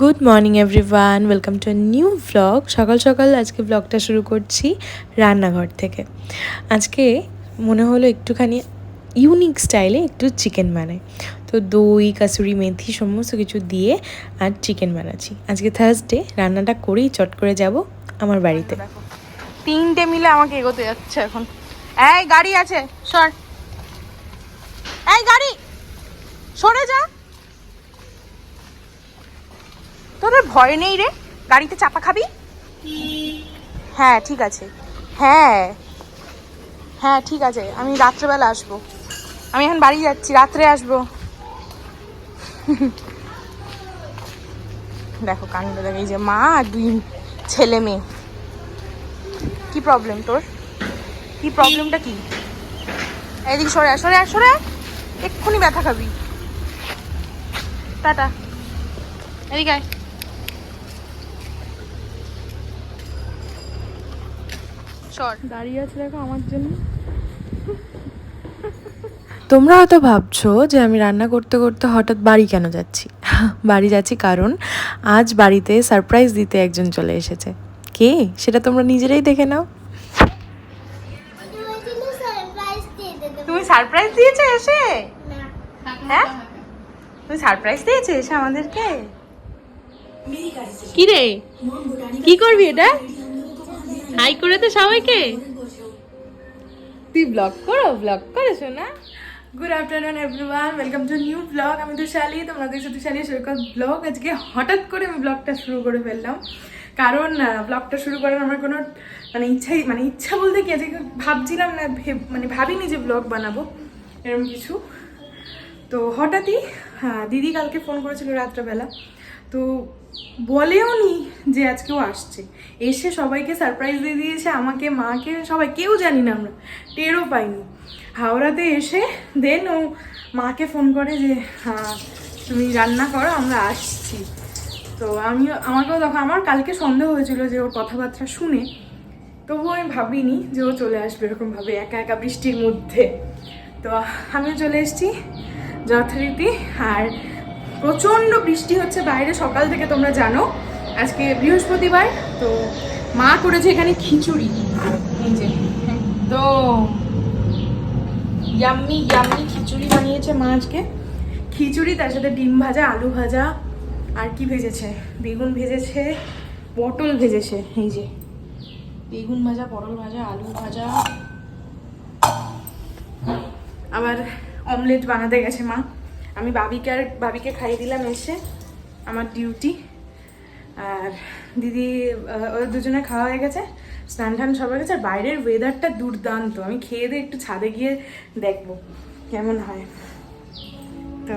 Good morning everyone welcome to new vlog সকাল সকাল আজকে ভ্লগটা শুরু করছি রান্নাঘর থেকে। আজকে মনে হলো একটুখানি ইউনিক স্টাইলে একটু চিকেন বানাই। তো দই, কাসুরি মেথি সমস্ত কিছু দিয়ে আর চিকেন বানাচ্ছি। আজকে থার্সডে রান্নাটা করেই চট করে যাব আমার বাড়িতে। তিনটে মিলে আমাকে এগোতে যাচ্ছে এখন। এই, গাড়ি আছে, সর। এই, গাড়ি! সরে যা! ভয় নেই রে? গাড়িতে চাপা খাবি? হ্যাঁ ঠিক আছে। হ্যাঁ। হ্যাঁ ঠিক আছে। আমি রাত্রেবেলা আসব। আমি এখন বাড়ি যাচ্ছি, রাত্রে আসব। দেখো কাণ্ড দেখো এই যে মা আর দুই ছেলে মেয়ে। কি প্রবলেম তোর? কি প্রবলেমটা কি? এদিকে সরে সরে সরে এক্ষুনি ব্যথা খাবি। টাটা। এদিকে সর দাঁড়িয়ে আছে দেখো আমার জন্য। তোমরা হয়তো ভাবছ যে আমি রান্না করতে করতে হঠাৎ বাড়ি কেন যাচ্ছি? বাড়ি যাচ্ছি কারণ আজ বাড়িতে সারপ্রাইজ দিতে একজন চলে এসেছে। কে? সেটা তোমরা নিজেরাই দেখে নাও। তুমি সারপ্রাইজ দিয়েছ এসে? হ্যাঁ? তুমি সারপ্রাইজ দিয়েছ এসে আমাদেরকে? কি রে? কি করবি এটা? হাই করে তো সবাইকে। তুই ব্লগ করো ব্লগ করো শোনা good afternoon everyone welcome to new blog আমি তুষালি তোমরা দেখছ তুষালি সৈকত ব্লগ আজকে হঠাৎ করে আমি ব্লগটা শুরু করে ফেললাম। কারণ ব্লগটা শুরু করার আমার কোনো মানে ইচ্ছাই মানে ইচ্ছা বলতে কি আজকে ভাবছিলাম না ভেব- মানে ভাবিনি যে ব্লগ বানাবো এরকম কিছু। তো হঠাৎই হ্যাঁ দিদি কালকে ফোন করেছিল রাত্রেবেলা। তো বলেও নি যে আজকেও আসছে। এসে সবাইকে সারপ্রাইজ দিয়ে দিয়েছে, আমাকে, মাকে, সবাই, কেউ জানি না আমরা, টেরও পাইনি। হাওড়াতে এসে দেন ও মাকে ফোন করে যে হ্যাঁ তুমি রান্না করো, আমরা আসছি। তো আমিও, আমাকেও তখন, আমার কালকে সন্দেহ হয়েছিল যে ওর কথাবার্তা শুনে। তবুও আমি ভাবিনি যে ও চলে আসবে এরকমভাবে একা একা বৃষ্টির মধ্যে। তো আমিও চলে এসেছি যথারীতি। আর প্রচণ্ড বৃষ্টি হচ্ছে বাইরে, সকাল থেকে তোমরা জানো। আজকে বৃহস্পতিবার, তো মা করেছে এখানে খিচুড়ি। তো ইয়াম্মি ইয়াম্মি খিচুড়ি বানিয়েছে মা আজকে। খিচুড়ি, তার সাথে ডিম ভাজা, আলু ভাজা, আর কি ভেজেছে? বেগুন ভেজেছে, পটল ভেজেছে, এই যে। বেগুন ভাজা, পটল ভাজা, আলু ভাজা। আবার অমলেট বানাতে গেছে মা। আমি বাবিকে আর বাবিকে খাইয়ে দিলাম এসে আমার ডিউটি আর দিদি ওদের দুজনে খাওয়া হয়ে গেছে স্নান টান সব হয়ে গেছে আর বাইরের ওয়েদারটা দুর্দান্ত। আমি খেয়ে দিয়ে একটু ছাদে গিয়ে দেখব কেমন হয়। তো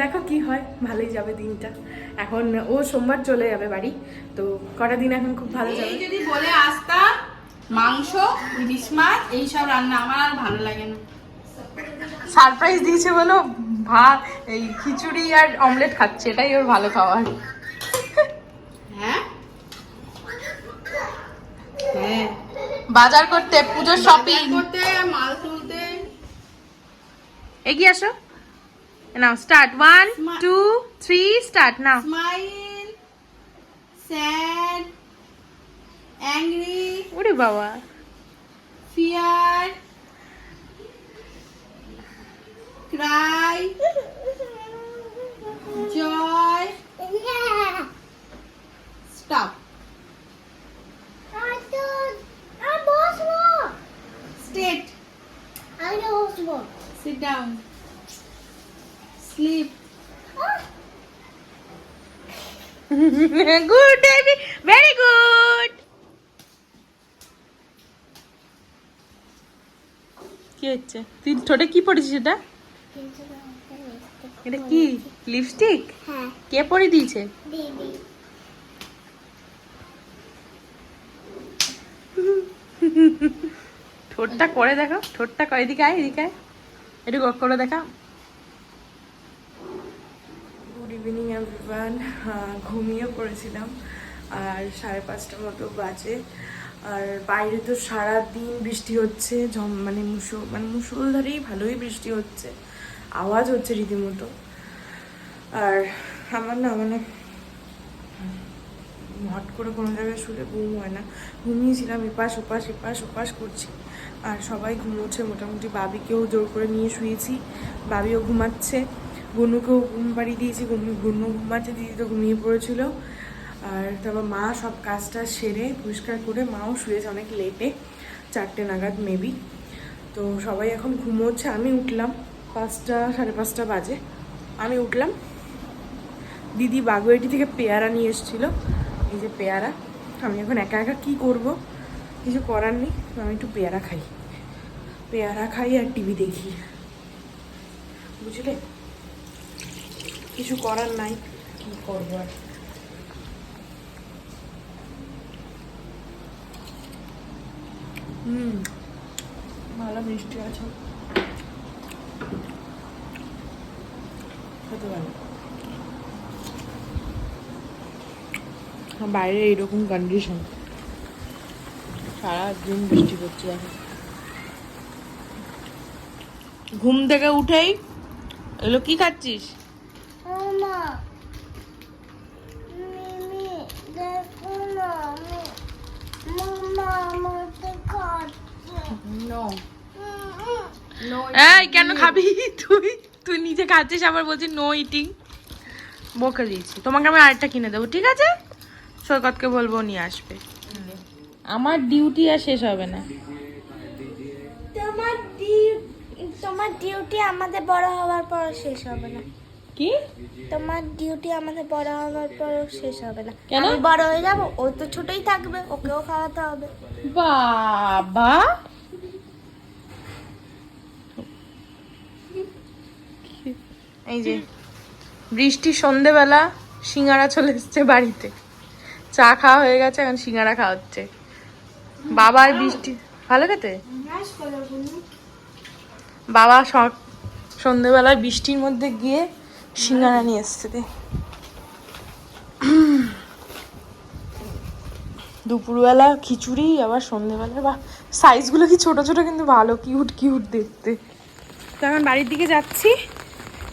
দেখো কি হয় ভালোই যাবে দিনটা। এখন ও সোমবার চলে যাবে বাড়ি তো কটা দিন এখন খুব ভালো যাবে? যদি বলে আসতা মাংস ইলিশ মাছ এইসব রান্না আমার আর ভালো লাগে না। সারপ্রাইজ দিয়েছে বলো ভাত এই খিচুড়ি আর অমলেট খাচ্ছে এটাই ওর ভালো খাওয়ার হ্যাঁ? হ্যাঁ। বাজার করতে পুজোর শপিং করতে মাল তুলতে। এগিয়ে আসো। Now start one two three start now. Smile, sad, angry, ওরে বাবা। fear, cry, joy, stop. State, sit down, sleep, good baby very good কি হচ্ছে তুই ঠোঁটে কি পড়েছিস এটা এটা কি? লিপস্টিক? হ্যাঁ। কে পরে দিয়েছে? ঠোঁটটা করে দেখো ঠোঁটটা করে। এদিকে আয় এদিকে আয়। একটু গক করে দেখা গুড ইভিনিং এভরিওয়ান ঘুমিয়ে পড়েছিলাম। আর সাড়ে পাঁচটার মতো বাজে। আর বাইরে তো সারা দিন বৃষ্টি হচ্ছে ঝম মানে মুসুল মানে মুসুলধারেই ভালোই বৃষ্টি হচ্ছে। আওয়াজ হচ্ছে রীতিমতো। আর আমার না মানে হট করে কোনো জায়গায় শুলে ঘুম হয় না। ঘুমিয়েছিলাম এপাশ ওপাশ এপাশ ওপাশ করছি। আর সবাই ঘুমোচ্ছে, মোটামুটি বাবিকেও জোর করে নিয়ে শুয়েছি। বাবিও ঘুমাচ্ছে, গুনুকেও ঘুম পাড়িয়ে দিয়েছি, গুনু ঘুমাচ্ছে, দিদি তো ঘুমিয়ে পড়েছিল। আর তারপর মা সব কাজটা সেরে পরিষ্কার করে মাও শুয়েছে অনেক লেটে চারটে নাগাদ মেবি তো সবাই এখন ঘুমোচ্ছে, আমি উঠলাম। পাঁচটা, সাড়ে পাঁচটা বাজে। আমি উঠলাম। দিদি বাগুয়াটি থেকে পেয়ারা নিয়ে এসেছিল। এই যে পেয়ারা, আমি এখন একা একা কি করব? কিছু করার নেই আমি একটু পেয়ারা খাই। পেয়ারা খাই আর টিভি দেখি। বুঝলে? কিছু করার নাই, কি করব আর? হুম, ভালো মিষ্টি আছে। বাইরে এইরকম কন্ডিশন সারাদিন বৃষ্টি পড়ছে এখন ঘুম থেকে উঠেই এগুলো কি খাচ্ছিস? এই কেন খাবি তুই? তুই নিজে খাচ্ছিস আবার বলছিস নো ইটিং বকে দিয়েছি। তোমাকে আমি আরেকটা কিনে দেবো ঠিক আছে? সৈকতকে বলব নিয়ে আসবে। আমার ডিউটি আর শেষ হবে না। তোমার তোমার ডিউটি আমাদের বড় হওয়ার পর শেষ হবে না। কি? তোমার ডিউটি আমাদের বড় হওয়ার পর শেষ হবে না। কেন? বড় হয়ে যাব ও তো ছোটই থাকবে ওকেও খাওয়াতে হবে। বাবা! এই যে, বৃষ্টি সন্ধেবেলা সিঙ্গারা চলে এসছে বাড়িতে। চা খাওয়া হয়ে গেছে, এখন সিঙ্গারা খাওয়া হচ্ছে। বাবা আর বৃষ্টি ভালো খেতে? বাবা সন্ধেবেলায় বৃষ্টির মধ্যে গিয়ে সিঙ্গারা নিয়ে এসছে। দুপুরবেলা খিচুড়ি, আবার সন্ধেবেলা বা সাইজগুলো কি ছোট ছোট, কিন্তু ভালো কিউট কিউট দেখতে। তো এখন বাড়ির দিকে যাচ্ছি।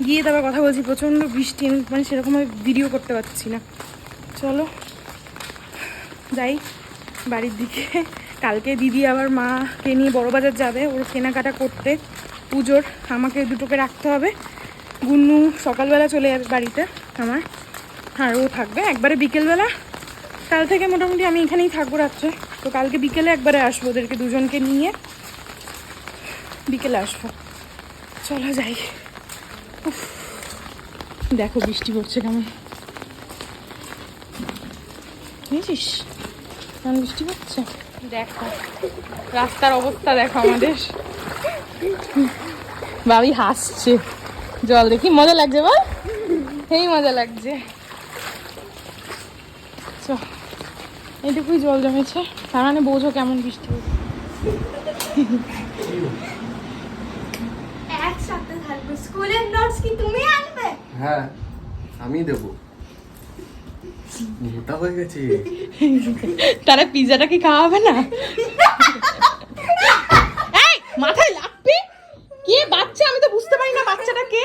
গিয়ে তারপর কথা বলছি, প্রচণ্ড বৃষ্টি, আমি মানে সেরকমভাবে ভিডিও করতে পারছি না। চলো, যাই, বাড়ির দিকে। কালকে দিদি আবার মাকে নিয়ে বড় বাজার যাবে, ওর কেনাকাটা করতে। পুজোর, আমাকে দুটোকে রাখতে হবে। গুন্নু সকালবেলা চলে যাবে বাড়িতে আমার, আর ও থাকবে একবারে বিকেলবেলা। কাল থেকে মোটামুটি আমি এখানেই থাকব রাত্রে। তো কালকে বিকেলে একবারে আসব ওদেরকে দুজনকে নিয়ে। বিকেলে আসব। চলো যাই। দেখো বৃষ্টি পড়ছে কেমন। বুঝিস কেমন বৃষ্টি পড়ছে? দেখো রাস্তার অবস্থা দেখো আমাদের। বাবি হাসছে। জল দেখি মজা লাগছে বল? এই মজা লাগছে। চ এইটুকুই জল জমেছে। তার মানে বোঝো কেমন বৃষ্টি হচ্ছে একসাথে থাকবে স্কুলের নোটস কি তুমি আনবে? হ্যাঁ আমি দেবো। মোটা হয়ে গেছে। তারা পিজাটা কি খাওয়া হবে না? এই মাথায় লাগবে কে বাচ্চা? আমি তো বুঝতে পারি না বাচ্চাটা কে।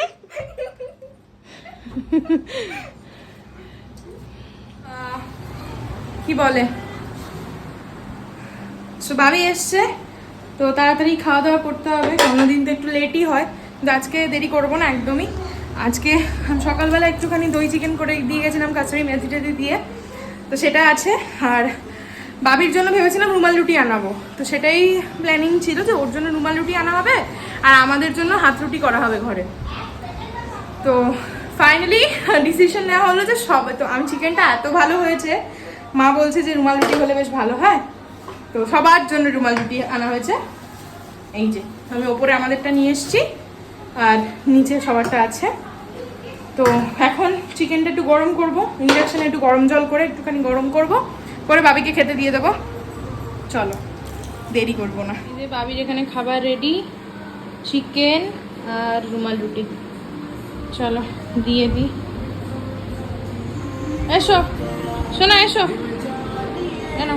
কি বলে? তো বাবি এসছে তো তাড়াতাড়ি খাওয়া দাওয়া করতে হবে। অন্যদিন তো একটু লেটই হয়। আজকে দেরি করব না একদমই। আজকে সকালবেলা একটুখানি দই চিকেন করে দিয়ে গেছিলাম কাছারি মেথি টেথি দিয়ে। তো সেটা আছে। আর বাবির জন্য ভেবেছিলাম রুমাল রুটি আনাবো। তো সেটাই প্ল্যানিং ছিল যে ওর জন্য রুমাল রুটি আনা হবে আর আমাদের জন্য হাত রুটি করা হবে ঘরে। তো ফাইনালি ডিসিশন নেওয়া হলো যে সব তো আমি চিকেনটা এত ভালো হয়েছে। মা বলছে যে রুমাল রুটি হলে বেশ ভালো হয়। তো সবার জন্য রুমাল রুটি আনা হয়েছে। এই যে, আমি ওপরে আমাদেরটা নিয়ে এসেছি। আর নিচে সবারটা আছে। তো এখন চিকেনটা একটু গরম করব ইন্ডাকশানে একটু গরম জল করে একটুখানি গরম করব করে বাবিকে খেতে দিয়ে দেবো। চলো, দেরি করব না। এই যে বাবির এখানে খাবার রেডি চিকেন আর রুমাল রুটি। চলো, দিয়ে দিই। এসো, শোনো, এসো। কেন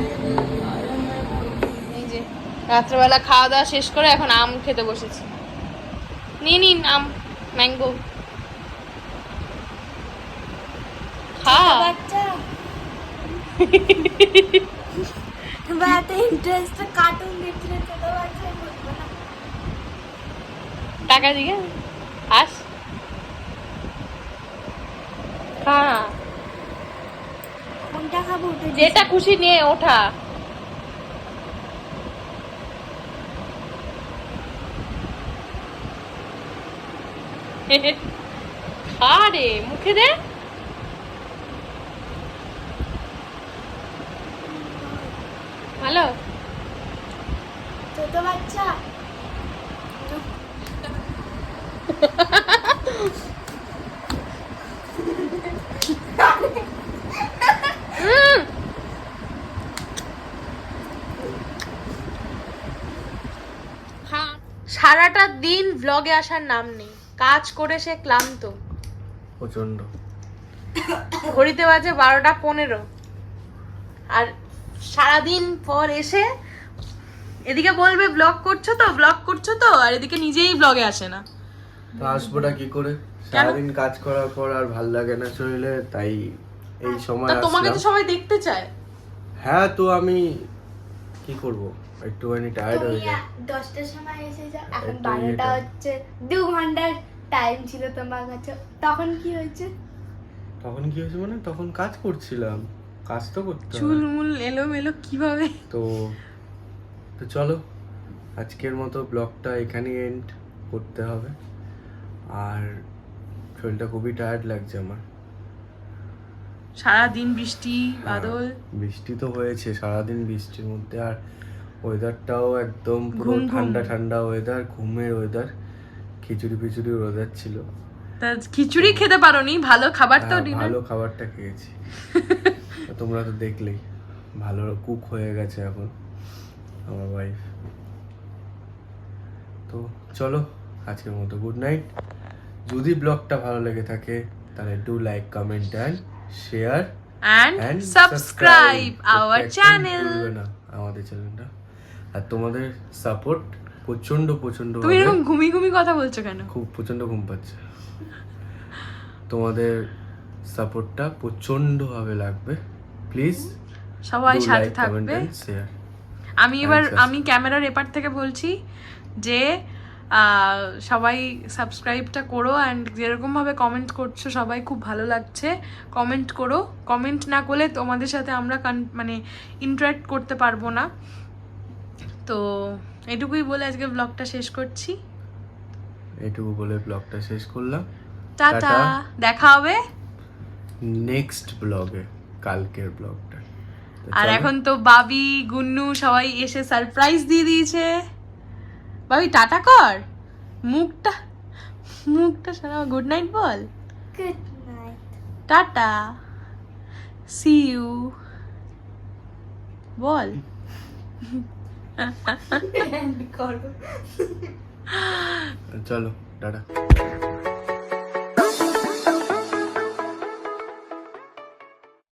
এই যে, রাত্রেবেলা খাওয়া দাওয়া শেষ করে এখন আম খেতে বসেছি। নিয়ে নিন আম ম্যাঙ্গো। খা। বাচ্চা। বা এত ইন্টারেস্ট কার্টুন ছোট টাকা দিকে আস। কোনটা খাব যেটা খুশি নিয়ে ওঠা। খা রে মুখে দে। ভালো? ছোট বাচ্চা। সারাটা দিন ব্লগে আসার নাম নেই। কাজ করে সে ক্লান্ত। প্রচণ্ড ঘড়িতে বাজে বারোটা পনেরো। আর সারাদিন পর এসে এদিকে বলবে ব্লগ করছ তো ব্লগ করছ তো? আর এদিকে নিজেই ব্লগে আসে না। তো আসব না কি করে? সারাদিন কাজ করার পর আর ভালো লাগে না শরীরে তাই এই সময় তোমাকে তো সবাই দেখতে চায়। হ্যাঁ তো আমি কি করব? একটুখানি টায়ার্ড হয়ে যায় আ- দশটার সময় এসে যাও। এখন একটু বারোটা ইয়েটা। হচ্ছে দু ঘণ্টার টাইম ছিল তোমার কাছে। তখন কি হয়েছে? তখন কি হয়েছে মানে? তখন কাজ করছিলাম। কাজ তো করতে হয়। চুল মুল এলো মেলো কীভাবে? তো তো চলো আজকের মতো ব্লগটা এখানে এন্ড করতে হবে। আর শরীরটা খুবই টায়ার্ড লাগছে আমার। সারাদিন বৃষ্টি বাদল? হ্যাঁ, বৃষ্টি তো হয়েছে সারাদিন বৃষ্টির মধ্যে আর ওয়েদারটাও একদম পুরো। ঠান্ডা ঠান্ডা ওয়েদার ঘুমের ওয়েদার খিচুড়ি পিচুড়ি ওয়েদার ছিল। তা খিচুড়ি খেতে পারোনি ভালো খাবার তো হ্যাঁ, ডিনার ভালো খাবারটা খেয়েছি। তোমরা তো দেখলেই ভালো কুক হয়ে গেছে এখন আমার ওয়াইফ তো চলো আজকের মতো গুড নাইট যদি ব্লগটা ভালো লেগে থাকে তাহলে do like comment and share and subscribe our channel না আমাদের চ্যানেলটা আর তোমাদের সাপোর্ট প্রচণ্ড প্রচণ্ড তুমি এরকম ঘুমি ঘুমি কথা বলছো কেন? খুব প্রচণ্ড ঘুম পাচ্ছে। তোমাদের সাপোর্টটা প্রচণ্ড ভাবে লাগবে। প্লিজ সবাই সাথে থাকবে। শেয়ার আমি এবার আমি ক্যামেরার এপার থেকে বলছি যে সবাই সাবস্ক্রাইবটা করো অ্যান্ড যেরকমভাবে কমেন্ট করছ সবাই খুব ভালো লাগছে। কমেন্ট করো। কমেন্ট না করলে তোমাদের সাথে আমরা কান- মানে ইন্টারাক্ট করতে পারব না। তো এটুকুই বলে আজকে ব্লগটা শেষ করছি। এটুকু বলে ব্লগটা শেষ করলাম। টাটা। টাটা। দেখা হবে। নেক্সট ব্লগে কালকের ব্লগটা আর এখন তো বাবি গুন্নু সবাই এসে সারপ্রাইজ দিয়ে দিয়েছে। বাবি টাটা কর। মুখটা মুখটা সারা good night ball. Good night tata. See you বল। চলো টাটা।